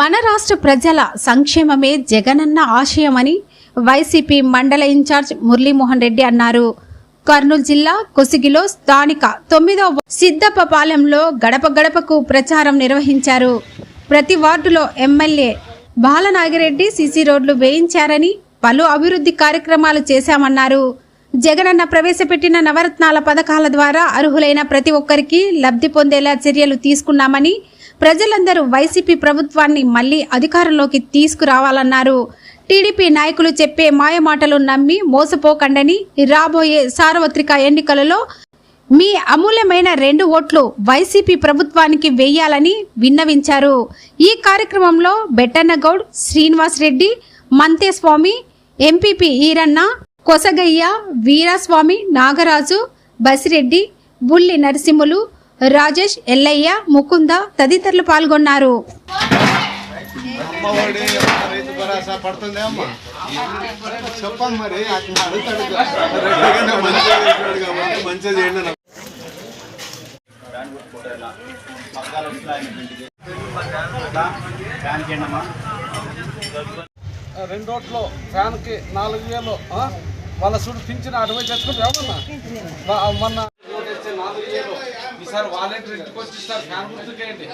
మన రాష్ట్ర ప్రజల సంక్షేమమే జగనన్న ఆశయమని వైసీపీ మండల ఇన్ఛార్జ్ మురళీమోహన్ రెడ్డి అన్నారు. కర్నూలు జిల్లా కొసిగిలో స్థానిక తొమ్మిదవ సిద్దప్పపాలెంలో గడప గడపకు ప్రచారం నిర్వహించారు. ప్రతి వార్డులో ఎమ్మెల్యే బాలనాగిరెడ్డి సిసి రోడ్లు వేయించారని పలు అభివృద్ధి కార్యక్రమాలు చేశామన్నారు. జగనన్న ప్రవేశపెట్టిన నవరత్నాల పథకాల ద్వారా అర్హులైన ప్రతి ఒక్కరికి లబ్ధి పొందేలా చర్యలు తీసుకున్నామని ప్రజలందరూ వైసీపీ ప్రభుత్వాన్ని మళ్ళీ అధికారంలోకి తీసుకురావాలన్నారు. టీడీపీ నాయకులు చెప్పే మాయమాటలు నమ్మి మోసపోకండని రాబోయే సార్వత్రిక ఎన్నికలలో మీ అమూల్యమైన రెండు ఓట్లు వైసీపీ ప్రభుత్వానికి వేయాలని విన్నవించారు. ఈ కార్యక్రమంలో బెట్టన్నగౌడ్ శ్రీనివాస్ రెడ్డి మంతేస్వామి ఎంపీపీ ఈరన్న కొసగయ్య వీరాస్వామి నాగరాజు బసిరెడ్డి బుల్లి నరసింహులు రాజేష్ ఎల్లయ్య ముకుంద తదితరులు పాల్గొన్నారు. రెండు రోడ్లు ఫ్యాన్కి నాలుగు వేలు ఆ? వాళ్ళ చూడు పింఛన్ అరవై తెచ్చుకుంటే ఏమన్నా? మొన్న నాలుగు వేలు. ఈసారి వాలంటీర్ ఇంటికి వచ్చి సార్ ఫ్యాన్ గుర్తుకేయండి